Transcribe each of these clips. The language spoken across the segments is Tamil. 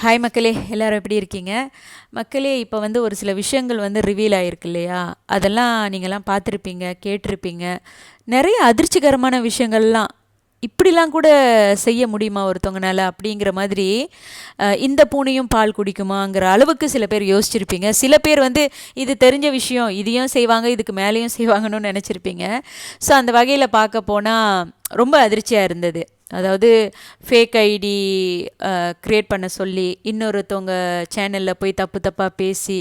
ஹாய் மக்களே. எல்லோரும் எப்படி இருக்கீங்க? மக்களே இப்போ வந்து ஒரு சில விஷயங்கள் வந்து ரிவீல் ஆகிருக்கு இல்லையா? அதெல்லாம் நீங்கள்லாம் பார்த்துருப்பீங்க கேட்டிருப்பீங்க. நிறைய அதிர்ச்சிகரமான விஷயங்கள்லாம் இப்படிலாம் கூட செய்ய முடியுமா ஒருத்தவங்கனால அப்படிங்கிற மாதிரி இந்த பூனையும் பால் குடிக்குமாங்கிற அளவுக்கு சில பேர் யோசிச்சிருப்பீங்க. சில பேர் வந்து இது தெரிஞ்ச விஷயம் இதையும் செய்வாங்க இதுக்கு மேலேயும் செய்வாங்கன்னு நினச்சிருப்பீங்க. ஸோ அந்த வகையில் பார்க்க போனால் ரொம்ப அதிர்ச்சியாக இருந்தது. அதாவது ஃபேக் ஐடி க்ரியேட் பண்ண சொல்லி இன்னொருத்தவங்க சேனலில் போய் தப்பு தப்பாக பேசி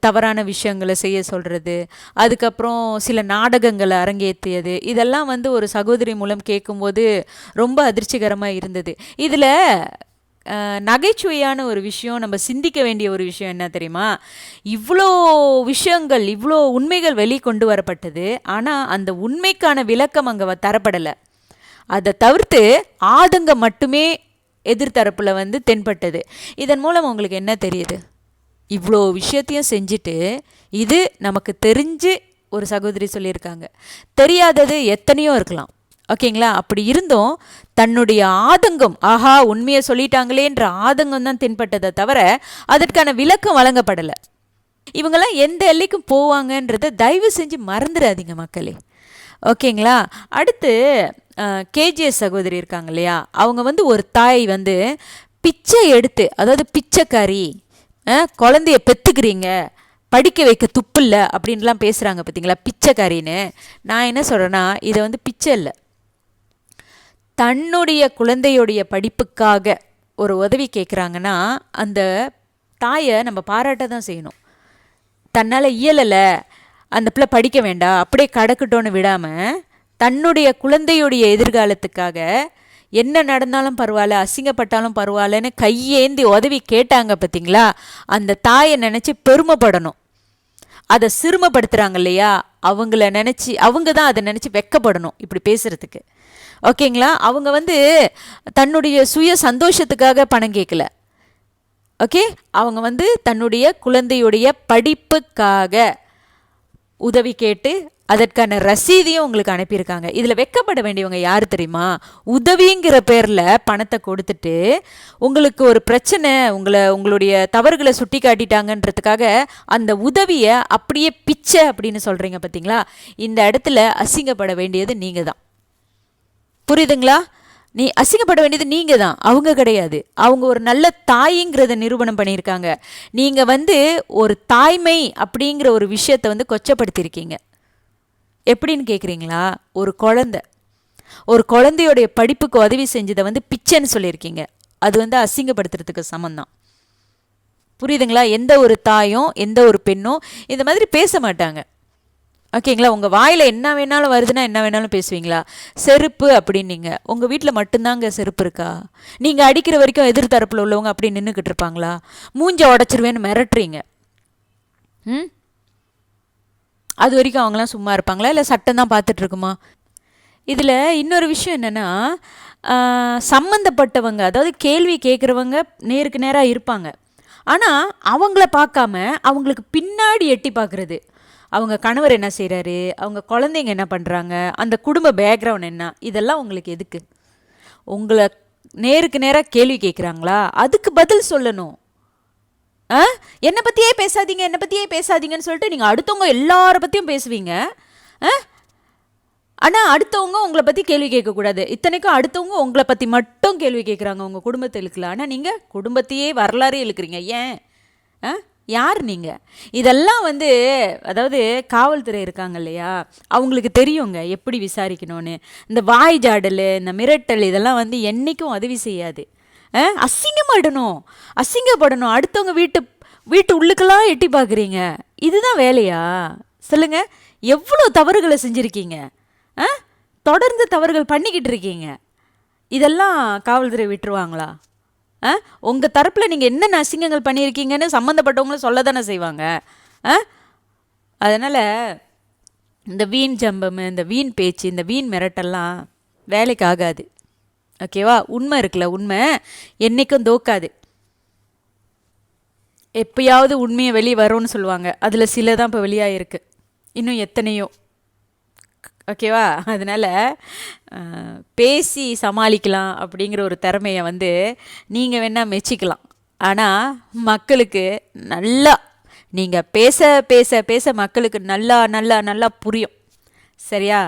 தவறான விஷயங்களை செய்ய சொல்கிறது அதுக்கப்புறம் சில நாடகங்களை அரங்கேற்றியது இதெல்லாம் வந்து ஒரு சகோதரி மூலம் கேட்கும்போது ரொம்ப அதிர்ச்சிகரமாக இருந்தது. இதில் நகைச்சுவையான ஒரு விஷயம் நம்ம சிந்திக்க வேண்டிய ஒரு விஷயம் என்ன தெரியுமா? இவ்வளோ விஷயங்கள் இவ்வளோ உண்மைகள் வெளிக்கொண்டு வரப்பட்டது ஆனால் அந்த உண்மைக்கான விளக்கம் அங்கே தரப்படலை. அதை தவிர்த்து ஆதங்கம் மட்டுமே எதிர்த்தரப்பில் வந்து தென்பட்டது. இதன் மூலம் உங்களுக்கு என்ன தெரியுது? இவ்வளோ விஷயத்தையும் செஞ்சுட்டு இது நமக்கு தெரிஞ்சு ஒரு சகோதரி சொல்லியிருக்காங்க. தெரியாதது எத்தனையோ இருக்கலாம். ஓகேங்களா? அப்படி இருந்தும் தன்னுடைய ஆதங்கம் ஆஹா உண்மையை சொல்லிட்டாங்களேன்ற ஆதங்கம் தான் தென்பட்டதை தவிர அதற்கான விளக்கம் வழங்கப்படலை. இவங்கெல்லாம் எந்த எல்லைக்கும் போவாங்கன்றதை தயவு செஞ்சு மறந்துடாதீங்க மக்களே. ஓகேங்களா? அடுத்து கேஜிஎஸ் சகோதரி இருக்காங்க இல்லையா? அவங்க வந்து ஒரு தாய் வந்து பிச்சை எடுத்து அதாவது பிச்சைக்காரி குழந்தைய பெற்றுக்கிறீங்க படிக்க வைக்க துப்பில்ல அப்படின்லாம் பேசுகிறாங்க பார்த்தீங்களா பிச்சைக்காரின்னு. நான் என்ன சொல்கிறேன்னா இதை வந்து பிச்சை இல்லை. தன்னுடைய குழந்தையுடைய படிப்புக்காக ஒரு உதவி கேட்குறாங்கன்னா அந்த தாயை நம்ம பாராட்ட தான் செய்யணும். தன்னால் இயலலை அந்த பிள்ளை படிக்க வேண்டாம் அப்படியே கடக்கட்டோன்னு விடாமல் தன்னுடைய குழந்தையுடைய எதிர்காலத்துக்காக என்ன நடந்தாலும் பரவாயில்ல அசிங்கப்பட்டாலும் பரவாயில்லன்னு கையேந்தி உதவி கேட்டாங்க பார்த்தீங்களா அந்த தாயை நினச்சி பெருமைப்படணும். அதை சிறுமப்படுத்துகிறாங்க இல்லையா? அவங்கள நினச்சி அவங்க தான் அதை நினச்சி வெக்கப்படணும் இப்படி பேசுகிறதுக்கு ஓகேங்களா? அவங்க வந்து தன்னுடைய சுய சந்தோஷத்துக்காக பணம் கேட்கல ஓகே? அவங்க வந்து தன்னுடைய குழந்தையுடைய படிப்புக்காக உதவி கேட்டு அதற்கான ரசீதையும் உங்களுக்கு அனுப்பியிருக்காங்க. இதில் வெக்கப்பட வேண்டியவங்க யார் தெரியுமா? உதவிங்கிற பேரில் பணத்தை கொடுத்துட்டு உங்களுக்கு ஒரு பிரச்சனை உங்களை உங்களுடைய தவறுகளை சுட்டி காட்டிட்டாங்கன்றதுக்காக அந்த உதவியை அப்படியே பிச்சை அப்படின்னு சொல்கிறீங்க பார்த்தீங்களா இந்த இடத்துல அசிங்கப்பட வேண்டியது நீங்கள் தான் புரியுதுங்களா? நீ அசிங்கப்பட வேண்டியது நீங்கள் தான் அவங்க கிடையாது. அவங்க ஒரு நல்ல தாய்ங்கிறத நிரூபணம் பண்ணியிருக்காங்க. நீங்கள் வந்து ஒரு தாய்மை அப்படிங்கிற ஒரு விஷயத்தை வந்து கொச்சப்படுத்தியிருக்கீங்க. எப்படின்னு கேட்குறீங்களா ஒரு குழந்தை. ஒரு குழந்தையோடைய படிப்புக்கு உதவி செஞ்சதை வந்து பிச்சைன்னு சொல்லியிருக்கீங்க. அது வந்து அசிங்கப்படுத்துறதுக்கு சமந்தான் புரியுதுங்களா? எந்த ஒரு தாயும் எந்த ஒரு பெண்ணும் இந்த மாதிரி பேச மாட்டாங்க. ஓகேங்களா? உங்கள் வாயில் என்ன வேணாலும் வருதுன்னா என்ன வேணாலும் பேசுவீங்களா? செருப்பு அப்படின்னீங்க. உங்கள் வீட்டில் மட்டும்தாங்க செருப்பு இருக்கா? நீங்கள் அடிக்கிற வரைக்கும் எதிர்த்தரப்பில் உள்ளவங்க அப்படி நின்றுக்கிட்டு இருப்பாங்களா? மூஞ்ச உடச்சிருவேன்னு மிரட்டுறீங்க. ம்? அது வரைக்கும் அவங்களாம் சும்மா இருப்பாங்களா? இல்லை சட்டம் தான் பார்த்துட்டு இருக்குமா இதில் இன்னொரு விஷயம் என்னென்னா சம்மந்தப்பட்டவங்க அதாவது கேள்வி கேட்குறவங்க நேருக்கு நேராக இருப்பாங்க. ஆனால் அவங்கள பார்க்காம அவங்களுக்கு பின்னாடி எட்டி பார்க்குறது. அவங்க கணவர் என்ன செய்கிறாரு அவங்க குழந்தைங்க என்ன பண்ணுறாங்க அந்த குடும்ப பேக்ரவுண்ட் என்ன? இதெல்லாம் உங்களுக்கு எதுக்கு? உங்களை நேருக்கு நேராக கேள்வி கேட்குறாங்களா? அதுக்கு பதில் சொல்லணும். என்னை பற்றியே பேசாதீங்க என்னை பற்றியே பேசாதீங்கன்னு சொல்லிட்டு நீங்கள் அடுத்தவங்க எல்லாரை பற்றியும் பேசுவீங்க. ஆ? ஆனால் அடுத்தவங்க உங்களை பற்றி கேள்வி கேட்கக்கூடாது. இத்தனைக்கும் அடுத்தவங்க உங்களை பற்றி மட்டும் கேள்வி கேட்குறாங்க உங்கள் குடும்பத்தை இழுக்கல ஆனால் நீங்கள் குடும்பத்தையே வரலாறே இழுக்கிறீங்க. ஏன்? ஆ? யார் நீங்கள் இதெல்லாம் வந்து அதாவது காவல்துறை இருக்காங்க இல்லையா? அவங்களுக்கு தெரியுங்க எப்படி விசாரிக்கணும்னு. இந்த வாய் ஜாடல் இந்த மிரட்டல் இதெல்லாம் வந்து என்றைக்கும் உதவி செய்யாது. ஆ? அசிங்கப்படணும். அடுத்தவங்க வீட்டு வீட்டு உள்ளுக்கெல்லாம் எட்டி பார்க்குறீங்க. இதுதான் வேலையா? சொல்லுங்கள் எவ்வளோ தவறுகளை செஞ்சுருக்கீங்க? ஆ? தொடர்ந்து தவறுகள் பண்ணிக்கிட்டு இருக்கீங்க. இதெல்லாம் காவல்துறை விட்டுருவாங்களா? ஆ? உங்கள் தரப்பில் நீங்கள் என்னென்ன அசிங்கங்கள் பண்ணியிருக்கீங்கன்னு சம்மந்தப்பட்டவங்களும் சொல்ல தானே செய்வாங்க. ஆ? அதனால் இந்த வீண் ஜம்பம் இந்த வீண் பேச்சு இந்த வீண் மிரட்டெல்லாம் வேலைக்கு ஆகாது. ஓகேவா உண்மை இருக்குல்ல உண்மை. என்றைக்கும் தோக்காது. எப்பயாவது உண்மையை வெளியே வரும்னு சொல்லுவாங்க. அதில் சில தான் இப்போ வெளியாகிருக்கு இன்னும் எத்தனையோ. ஓகேவா அதனால் பேசி சமாளிக்கலாம் அப்படிங்கிற ஒரு திறமையை வந்து நீங்கள் வேணால் மெச்சிக்கலாம். ஆனால் மக்களுக்கு நல்லா நீங்கள் பேச பேச பேச மக்களுக்கு நல்லா நல்லா நல்லா புரியும். சரியா?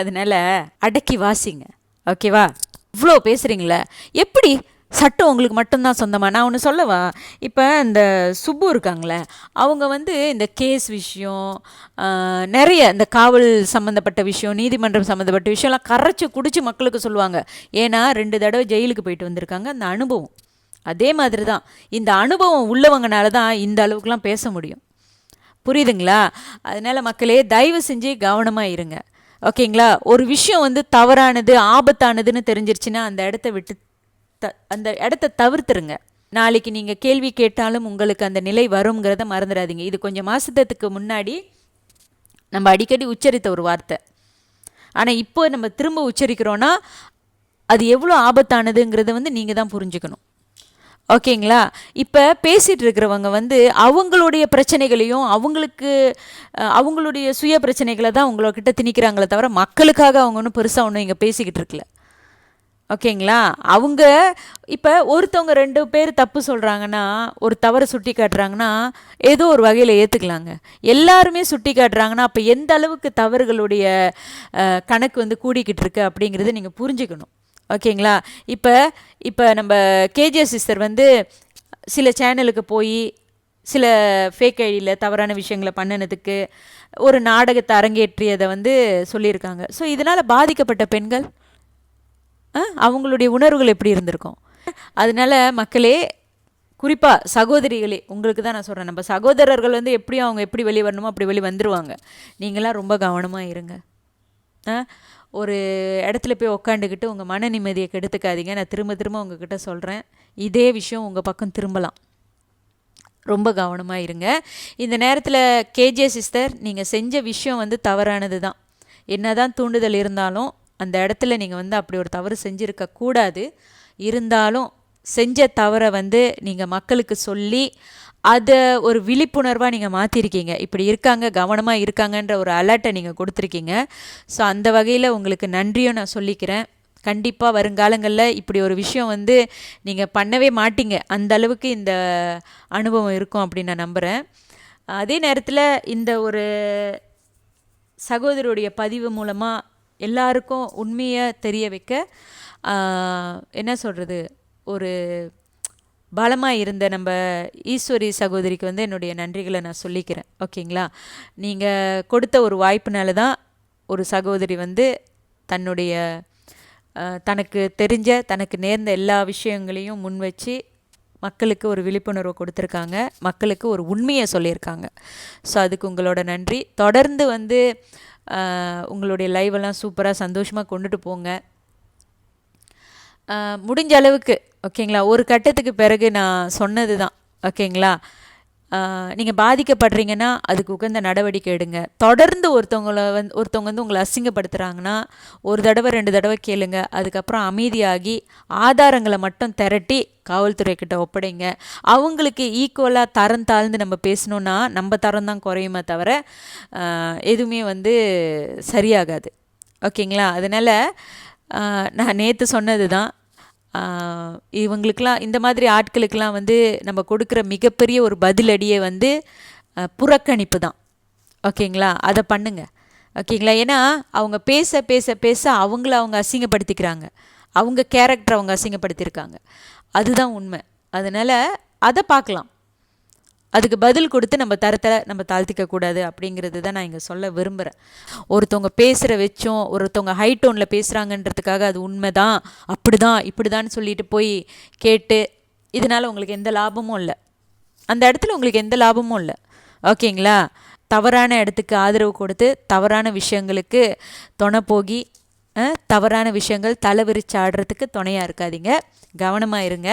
அதனால் அடக்கி வாசிங்க. ஓகேவா இவ்வளோ பேசுகிறீங்களே எப்படி? சட்டம் உங்களுக்கு மட்டும்தான் சொந்தமாக நான் ஒன்று சொல்லவா? இப்போ இந்த சுப்பு இருக்காங்களே அவங்க வந்து இந்த கேஸ் விஷயம் நிறைய இந்த காவல் சம்மந்தப்பட்ட விஷயம் நீதிமன்றம் சம்மந்தப்பட்ட விஷயம்லாம் கரைச்சி குடிச்சு மக்களுக்கு சொல்லுவாங்க. ஏன்னா ரெண்டு தடவை ஜெயிலுக்கு போயிட்டு வந்திருக்காங்க அந்த அனுபவம். அதே மாதிரி தான் இந்த அனுபவம் உள்ளவங்கனால தான் இந்த அளவுக்குலாம் பேச முடியும். புரியுதுங்களா? அதனால் மக்களே தயவு செஞ்சு கவனமாக இருங்க. ஓகேங்களா? ஒரு விஷயம் வந்து தவறானது ஆபத்தானதுன்னு தெரிஞ்சிருச்சுன்னா அந்த இடத்த விட்டு த அந்த இடத்த தவிர்த்துருங்க. நாளைக்கு நீங்கள் கேள்வி கேட்டாலும் உங்களுக்கு அந்த நிலை வருங்கிறத மறந்துடாதீங்க. இது கொஞ்சம் மாசத்துக்கு முன்னாடி நம்ம அடிக்கடி உச்சரித்த ஒரு வார்த்தை. ஆனால் இப்போ நம்ம திரும்ப உச்சரிக்கிறோன்னா அது எவ்வளோ ஆபத்தானதுங்கிறத வந்து நீங்கள் தான் புரிஞ்சுக்கணும். ஓகேங்களா? இப்போ பேசிகிட்டு இருக்கிறவங்க வந்து அவங்களுடைய பிரச்சனைகளையும் அவங்களுக்கு அவங்களுடைய சுய பிரச்சனைகளை தான் உங்கள்கிட்ட திணிக்கிறாங்களே தவிர மக்களுக்காக அவங்க ஒன்றும் பெருசாக ஒன்றும் இங்கே பேசிக்கிட்டு இருக்கல. ஓகேங்களா? அவங்க இப்போ ஒருத்தவங்க ரெண்டு பேர் தப்பு சொல்கிறாங்கன்னா ஒரு தவறை சுட்டி காட்டுறாங்கன்னா ஏதோ ஒரு வகையில் ஏற்றுக்கலாங்க எல்லாருமே சுட்டி காட்டுறாங்கன்னா அப்போ எந்த அளவுக்கு தவறுகளுடைய கணக்கு வந்து கூடிக்கிட்டு இருக்கு அப்படிங்கிறத நீங்கள் புரிஞ்சுக்கணும். ஓகேங்களா? இப்போ இப்போ நம்ம கேஜிஎஸ் சிஸ்டர் வந்து சில சேனலுக்கு போய் சில ஃபேக் ஐடியில் தவறான விஷயங்களை பண்ணினதுக்கு ஒரு நாடகத்தை அரங்கேற்றியதை வந்து சொல்லியிருக்காங்க. ஸோ இதனால் பாதிக்கப்பட்ட பெண்கள் ஆ, அவங்களுடைய உணர்வுகள் எப்படி இருந்திருக்கும்? அதனால மக்களே குறிப்பாக சகோதரிகளே உங்களுக்கு தான் நான் சொல்கிறேன் நம்ம சகோதரர்கள் வந்து எப்படியும் அவங்க எப்படி வெளியே வரணுமோ அப்படி வெளியே வந்துருவாங்க. நீங்களாம் ரொம்ப கவனமாக இருங்க. ஆ, ஒரு இடத்துல போய் உக்காண்டுக்கிட்டு உங்கள் மன நிம்மதியை கெடுத்துக்காதீங்க. நான் திரும்ப திரும்ப உங்ககிட்ட சொல்கிறேன் இதே விஷயம் உங்கள் பக்கம் திரும்பலாம். ரொம்ப கவனமாக இருங்க. இந்த நேரத்தில் கேஜே சிஸ்டர் நீங்கள் செஞ்ச விஷயம் வந்து தவறானது தான் என்னதான் தூண்டுதல் இருந்தாலும் அந்த இடத்துல நீங்கள் வந்து அப்படி ஒரு தவறு செஞ்சுருக்க கூடாது. இருந்தாலும் செஞ்ச தவறை வந்து நீங்கள் மக்களுக்கு சொல்லி அதை ஒரு விழிப்புணர்வாக நீங்கள் மாற்றிருக்கீங்க இப்படி இருக்காங்க கவனமாக இருக்காங்கன்ற ஒரு அலர்ட்டை நீங்கள் கொடுத்துருக்கீங்க. ஸோ அந்த வகையில் உங்களுக்கு நன்றியும் நான் சொல்லிக்கிறேன். கண்டிப்பாக வருங்காலங்களில் இப்படி ஒரு விஷயம் வந்து நீங்கள் பண்ணவே மாட்டீங்க. அந்த அளவுக்கு இந்த அனுபவம் இருக்கும் அப்படின்னு நான் நம்புகிறேன் அதே நேரத்தில் இந்த ஒரு சகோதரருடைய பதிவு மூலமாக எல்லாருக்கும் உண்மையை தெரிய வைக்க என்ன சொல்கிறது ஒரு பலமாக இருந்த நம்ம ஈஸ்வரி சகோதரிக்கு வந்து என்னுடைய நன்றிகளை நான் சொல்லிக்கிறேன். ஓகேங்களா? நீங்கள் கொடுத்த ஒரு வாய்ப்புனால தான் ஒரு சகோதரி வந்து தன்னுடைய தனக்கு தெரிஞ்ச தனக்கு நேர்ந்த எல்லா விஷயங்களையும் முன் வச்சு மக்களுக்கு ஒரு விழிப்புணர்வு கொடுத்துருக்காங்க. மக்களுக்கு ஒரு உண்மையை சொல்லியிருக்காங்க. ஸோ அதுக்கு உங்களோட நன்றி. தொடர்ந்து வந்து உங்களுடைய லைவெல்லாம் சூப்பராக சந்தோஷமாக கொண்டுட்டு போங்க. முடிஞ்ச அளவுக்கு ஓகேங்களா? ஒரு கட்டத்துக்கு பிறகு நான் சொன்னது தான் ஓகேங்களா நீங்கள் பாதிக்கப்படுறீங்கன்னா அதுக்கு உகந்த நடவடிக்கை எடுங்க. தொடர்ந்து ஒருத்தவங்களை வந்து ஒருத்தவங்க வந்து உங்களை அசிங்கப்படுத்துகிறாங்கன்னா ஒரு தடவை ரெண்டு தடவை கேளுங்க. அதுக்கப்புறம் அமைதியாகி ஆதாரங்களை மட்டும் திரட்டி காவல்துறை கிட்ட ஒப்படைங்க. அவங்களுக்கு ஈக்குவலாக தரம் தாழ்ந்து நம்ம பேசணுன்னா நம்ம தரம் தான் குறையுமே தவிர எதுவுமே வந்து சரியாகாது. ஓகேங்களா? அதனால் நான் நேற்று சொன்னது தான் இவங்களுக்கெல்லாம் இந்த மாதிரி ஆட்களுக்கெல்லாம் வந்து நம்ம கொடுக்குற மிகப்பெரிய ஒரு பதிலடியை வந்து புறக்கணிப்பு தான். ஓகேங்களா? அதை பண்ணுங்கள் ஓகேங்களா? ஏன்னா அவங்க பேச பேச பேச அவங்கள அவங்க அசிங்கப்படுத்திக்கிறாங்க. அவங்க கேரக்டர் அவங்க அசிங்கப்படுத்தியிருக்காங்க. அதுதான் உண்மை. அதனால் அதை பார்க்கலாம். அதுக்கு பதில் கொடுத்து நம்ம தரத்தை நம்ம தாழ்த்திக்க கூடாது அப்படிங்கிறது தான் நான் இங்கே சொல்ல விரும்புகிறேன் ஒருத்தவங்க பேசுகிற வச்சும் ஒருத்தவங்க ஹை டோனில் பேசுகிறாங்கன்றதுக்காக அது உண்மை தான் அப்படி தான் இப்படி தான் சொல்லிட்டு போய் கேட்டு இதனால் உங்களுக்கு எந்த லாபமும் இல்லை. அந்த இடத்துல உங்களுக்கு எந்த லாபமும் இல்லை. ஓகேங்களா? தவறான இடத்துக்கு ஆதரவு கொடுத்து தவறான விஷயங்களுக்கு துணை போகி தவறான விஷயங்கள் தலை விரிச்சு ஆடுறதுக்கு துணையாக இருக்காதீங்க. கவனமாக இருங்க.